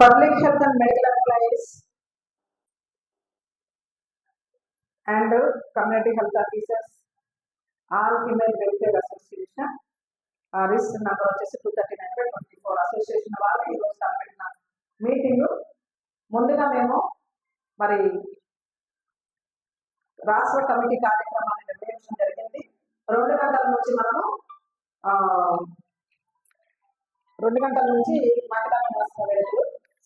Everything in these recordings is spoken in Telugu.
Public health and medical employees and community health officers all female welfare association. ఆ రిస్ట్ నెంబర్ వచ్చేసి two thirty nine by twenty four association వాళ్ళు ఈరోజు పెట్టిన మీటింగ్. ముందుగా మేము మరి రాష్ట్ర కమిటీ కార్యక్రమాన్ని నిర్వహించడం జరిగింది. రెండు గంటల నుంచి మనము రెండు గంటల నుంచి మహిళా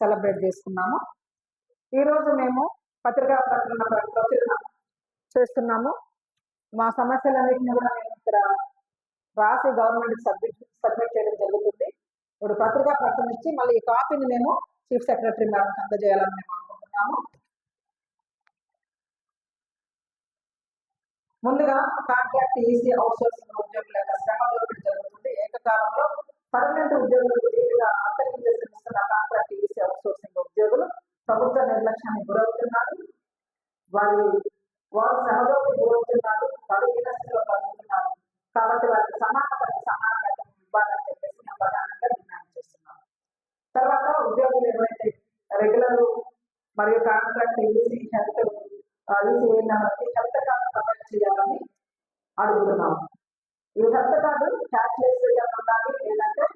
సెలబ్రేట్ చేసుకున్నాము. ఈరోజు మేము పత్రికా ప్రకటన ప్రచురణ చేస్తున్నాము. మా సమస్యలన్నింటినీ కూడా మేము ఇక్కడ రాసి గవర్నమెంట్ సబ్మిట్ సబ్మిట్ చేయడం జరుగుతుంది. ఇప్పుడు పత్రికా ప్రకటన ఇచ్చి మళ్ళీ ఈ కాపీని మేము చీఫ్ సెక్రటరీ మేడం అందజేయాలని మేము అనుకుంటున్నాము. ముందుగా కాంట్రాక్ట్ ఈసీ అవుట్ సోర్సింగ్ ఉద్యోగుల యొక్క శ్రమ జరుగుతుంది. ఏకకాలంలో పర్మనెంట్ ఉద్యోగులు నిర్లక్ష్యానికి గురవుతున్నారు. వారి వారు శ్రమలోకి గురవుతున్నారు వారు స్థితిలో బతుకుతున్నారు కాబట్టి వారికి సమాన పని ఇవ్వాలని చెప్పేసి మేము ప్రధానంగా నిర్ణయం చేస్తున్నాం తర్వాత ఉద్యోగులు ఏవైతే రెగ్యులర్ మరియు కాంట్రాక్ట్ ఈసీ హెల్త్ ఈసీ ఏంటంటే హెల్త్ కార్డు ప్రొవైడ్ చేయాలని అడుగుతున్నాము. ఈ హెల్త్ కార్డు క్యాష్లెస్ ఉండాలి. లేదంటే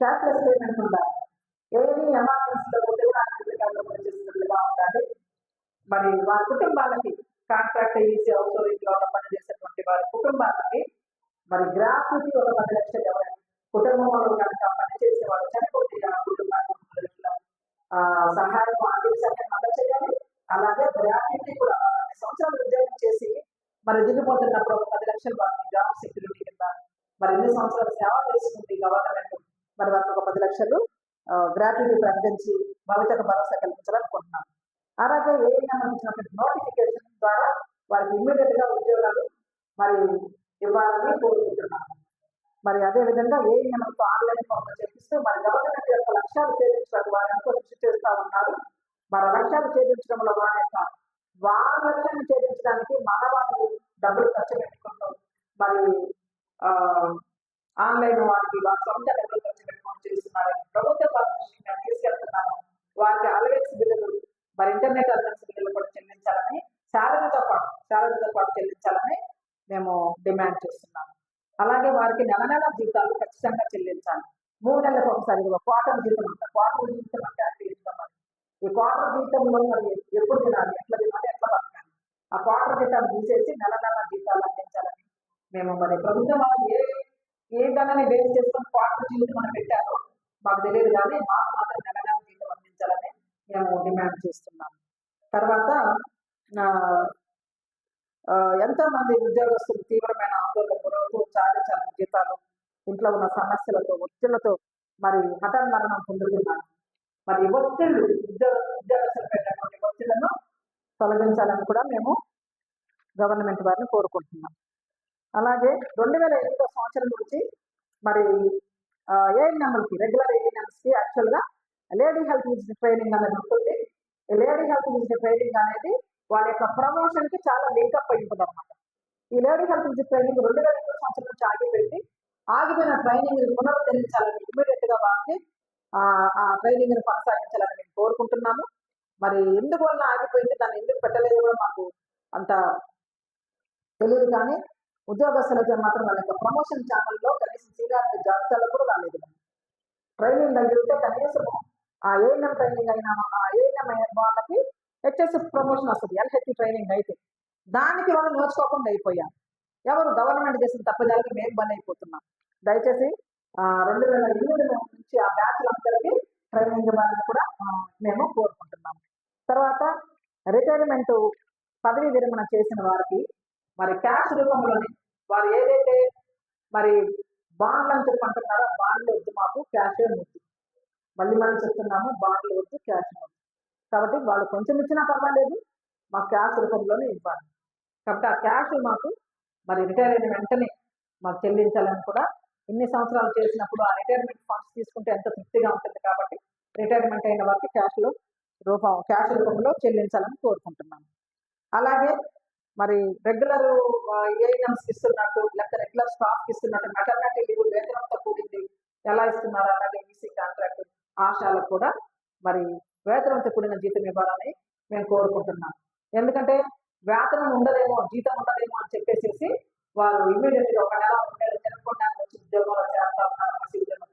క్యాష్లెస్ పేమెంట్ ఉండాలి. ఏమి ఎమర్జెన్సీలో ఉంటే కూడా హెల్త్ ఉండాలి? మరి వారి కుటుంబాలకి కాంట్రాక్ట్ ఈసీ అవుట్సోర్సింగ్ పని పనిచేసేటువంటి వారి కుటుంబాలకి మరి గ్రాఫిటీ ఒక పది లక్షలు ఎవరైనా కుటుంబంలో కనుక పనిచేసే వారు చనిపోతే ఆ కుటుంబానికి మూడు లక్షల, సహాయం ఆర్థిక సహాయం అందజేయాలి అలాగే గ్రాఫిటీ కూడా పది సంవత్సరాలు ఉద్యోగం చేసి మరి దిగిపోతున్నప్పుడు ఒక పది లక్షలు వారికి జాబ్ సెక్యూరిటీ కింద మరి ఎన్ని సంవత్సరాలు సేవ చేసుకుంది గవర్నమెంట్ మరి వారికి ఒక పది లక్షలు గ్రాట్యుటీ ప్రకటించి భవితకు భరోసా కల్పించాలనుకుంటున్నాను. అలాగే ఏఎన్ఎం ఇచ్చినటువంటి నోటిఫికేషన్ ద్వారా వారికి ఇమ్మీడియట్గా ఉద్యోగాలు మరి ఇవ్వాలని కోరుకుంటున్నాను. మరి అదే విధంగా ఏఎన్ఎంతో ఆన్లైన్ ఫామ్ చేపిస్తూ మరి గవర్నమెంట్ యొక్క లక్ష్యాలు ఛేదించడానికి వారు కృషి చేస్తూ ఉన్నారు. మరి లక్ష్యాలు ఛేదించడంలో వారి యొక్క వారి లక్ష్యాన్ని ఛేదించడానికి మానవాళ్ళు డబ్బులు ఖర్చు పెట్టుకుంటూ మరి ఆన్లైన్ వారికి వారి సొంత డబ్బులు డిమాండ్ చేస్తున్నాము అలాగే వారికి నెల నెల జీతాలు ఖచ్చితంగా చెల్లించాలి. మూడు నెలలకు ఒకసారి క్వార్టర్ జీతం అంటారు క్వార్టర్ జీతం అంటే అంటే ఇస్తాం ఈ క్వార్టర్ జీతంలో మరి ఎప్పుడు తినాలి? ఎట్లా తినాలి? ఎట్లా బతకాలి? ఆ క్వార్టర్ జీతాలు తీసేసి నెల నెల జీతాలు అందించాలని మేము మరి ప్రభుత్వం ఏ ఏ దాన్ని బేస్ చేసుకుని క్వార్టర్ జీతం మనం పెట్టారో మాకు తెలియదు కానీ మాకు మాత్రం నెల నెల జీతం అందించాలని మేము డిమాండ్ చేస్తున్నాము. తర్వాత ఎంతోమంది ఎంతో మంది ఉద్యోగస్తులు తీవ్రమైన ఆందోళన గురవుతూ చాలించాలని జీతాలు ఇంట్లో ఉన్న సమస్యలతో ఒత్తిళ్ళతో మరి హఠాన్ మరణం పొందుతున్నారు. మరి ఒత్తిళ్ళు ఉద్యోగ ఉద్యోగస్తులు పెట్టినటువంటి ఒత్తిళ్ళను తొలగించాలని కూడా మేము గవర్నమెంట్ వారిని కోరుకుంటున్నాం. అలాగే రెండు వేల ఎనిమిదో సంవత్సరం నుంచి మరి ఏఎన్ఎంలకి రెగ్యులర్ ఏఎన్ఎంస్ యాక్చువల్గా లేడీ హెల్త్ విజిట్ ట్రైనింగ్ అనేది ఉంటుంది. లేడీ హెల్త్ విజిట్ ట్రైనింగ్ అనేది వాళ్ళ యొక్క ప్రమోషన్కి చాలా లింకప్ అయి ఉంటుంది అనమాట ఈ లేడీ హెల్త్ ట్రైనింగ్ రెండు వేల ఎనిమిదో సంవత్సరం నుంచి ఆగిపోయింది ఆగిపోయిన ట్రైనింగ్ పునరుద్ధరించాలని ఇమీడియట్గా వారికి ఆ, ఆ ట్రైనింగ్ని కొనసాగించాలని మేము కోరుకుంటున్నాము. మరి ఎందువల్ల ఆగిపోయింది? దాన్ని ఎందుకు పెట్టలేదు కూడా మాకు అంత తెలియదు కానీ ఉద్యోగస్తులకి మాత్రం వాళ్ళ యొక్క ప్రమోషన్ ఛానల్లో కనీసం సీనియారిటీ జాబితాలో కూడా రాలేదు ట్రైనింగ్ అయ్యి ఉంటే కనీసం ఆ ఏఎన్ఎం ట్రైనింగ్ అయిన ఆ ఏఎన్ఎం అయిన వాళ్ళకి హెచ్ఎస్ఎఫ్ ప్రమోషన్ వస్తుంది ఎల్హెచ్ ట్రైనింగ్ అయితే. దానికి వాళ్ళు నోచుకోకుండా అయిపోయాం. ఎవరు గవర్నమెంట్ చేసిన తప్పిదాలకి మేము బలి అయిపోతున్నాం. దయచేసి రెండు వేల ఎనిమిది నుంచి ఆ బ్యాచ్ల అందరికీ ట్రైనింగ్ ఇవ్వాలని కూడా మేము కోరుకుంటున్నాం. తర్వాత రిటైర్మెంట్ పదవి విరమణ చేసిన వారికి మరి క్యాష్ రూపంలోనే వారు ఏదైతే మరి బాండ్లు అని చెప్పి అంటున్నారో బాండ్లు వద్దు మాకు క్యాష్ వద్దు. మళ్ళీ మళ్ళీ చెప్తున్నాము బాండ్లు వద్దు క్యాష్ వద్దు. కాబట్టి వాళ్ళు కొంచెం ఇచ్చినా పర్వాలేదు మాకు క్యాష్ రూపంలోనే ఇవ్వాలి. కాబట్టి ఆ క్యాష్ మాకు మరి రిటైర్ అయిన వెంటనే మాకు చెల్లించాలని కూడా ఇన్ని సంవత్సరాలు చేసినప్పుడు ఆ రిటైర్మెంట్ ఫండ్స్ తీసుకుంటే ఎంత తృప్తిగా ఉంటుంది కాబట్టి రిటైర్మెంట్ అయిన వారికి క్యాష్లో రూపం క్యాష్ రూపంలో చెల్లించాలని కోరుకుంటున్నాను అలాగే మరి రెగ్యులర్ ఏఎన్ఎంస్ ఇస్తున్నట్టు లేకపోతే రెగ్యులర్ స్టాఫ్ ఇస్తున్నట్టు మెటర్నిటీ లీవ్ వేతనంతో కూడింది ఎలా ఇస్తున్నారు అలాగే ఈసీ కాంట్రాక్ట్ ఆశాలకు కూడా మరి కూడిన జీతం ఇవ్వాలని మేము కోరుకుంటున్నాం. ఎందుకంటే వేతనం ఉండదేమో జీతం ఉండదేమో అని చెప్పేసి వారు ఇమ్మీడియట్గా ఒక నెల రెండు నెలలు తినకుండా వచ్చి ఉద్యోగంలో చేస్తా ఉన్నారు పసిబిడ్డలను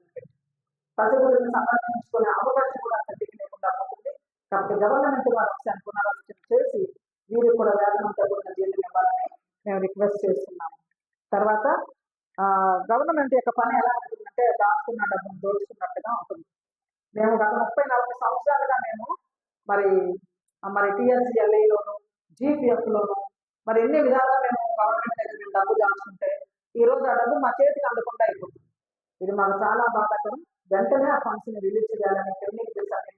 సందర్శించుకునే సంరక్షించుకునే అవకాశం కూడా తల్లికి లేకుండా పోతుంది. కాబట్టి గవర్నమెంట్ వారు ఒకసారి పునరాలోచన చేసి వీరికి కూడా వేతనంతో కూడిన జీతం ఇవ్వాలని మేము రిక్వెస్ట్ చేస్తున్నాము తర్వాత గవర్నమెంట్ యొక్క పని ఎలా ఉంటుందంటే దాచుకున్న డబ్బును దోచుకున్నట్టుగా ఉంటుంది. మేము గత ముప్పై నలభై సంవత్సరాలుగా మేము మరి మరి టీఎస్సీఎల్ఏలోను జీపీఎఫ్లోను మరి ఎన్ని విధాలుగా మేము గవర్నమెంట్ దగ్గర మేము డబ్బు దాచుకుంటే ఈరోజు ఆ డబ్బు మా చేతికి అందకుండా అయిపోతుంది. ఇది మాకు చాలా బాధాకరం. వెంటనే ఆ ఫండ్స్ని రిలీజ్ చేయాలని పెండింగ్ బిల్స్ అన్ని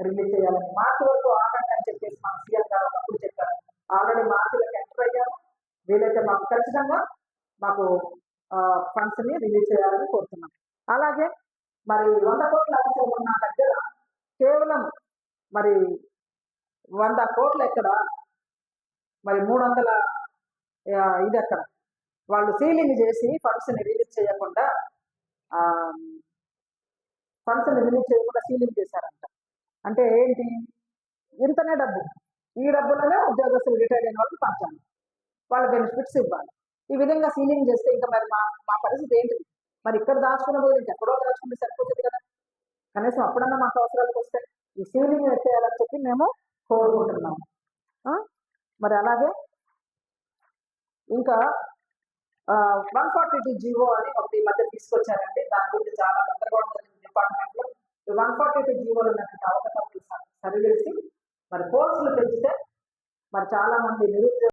రిలీజ్ చేయాలని. మార్చి వరకు ఆగండి అని చెప్పేసి మా సీఎం గారు ఒకప్పుడు చెప్పారు. ఆల్రెడీ మార్చిలోకి ఎంటర్ అయ్యాము. వీలైతే మాకు ఖచ్చితంగా మాకు ఫండ్స్ని రిలీజ్ చేయాలని కోరుతున్నాం. అలాగే మరి వంద కోట్ల అవసరం ఉన్న దగ్గర కేవలం మరి వంద కోట్లు ఎక్కడ? మరి మూడు వందల ఇది ఎక్కడ? వాళ్ళు సీలింగ్ చేసి ఫండ్స్ని రిలీజ్ చేయకుండా ఫండ్స్ని రిలీజ్ చేయకుండా సీలింగ్ చేశారంట. అంటే ఏంటి? ఇంతనే డబ్బు. ఈ డబ్బులోనే ఉద్యోగస్తులు రిటైర్ అయిన వాళ్ళకి పంచాలి. వాళ్ళ బెనిఫిట్స్ ఇవ్వాలి. ఈ విధంగా సీలింగ్ చేస్తే ఇంకా మరి మా మా పరిస్థితి ఏంటి? మరి ఇక్కడ దాచుకున్న బదులు ఇంకెక్కడో దాచుకుంటే సరిపోతుంది కదా. కనీసం అప్పుడన్నా మాకు అవసరాలకు వస్తాయి ఈ సీలింగ్ ఎత్తేయాలని చెప్పి మేము కోరుకుంటున్నాము మరి అలాగే ఇంకా వన్ ఫార్టీ టూ జీవో అని ఒకటి ఈ మధ్య తీసుకొచ్చారండి. దాని గురించి చాలా గందరగోళం జరిగింది డిపార్ట్మెంట్లో. ఈ వన్ ఫార్టీ టూ జీవోలు ఉన్నటువంటి అవకతవకలు సరిచేసి మరి కోర్సులు పెంచితే మరి చాలా మంది నిరుద్యోగ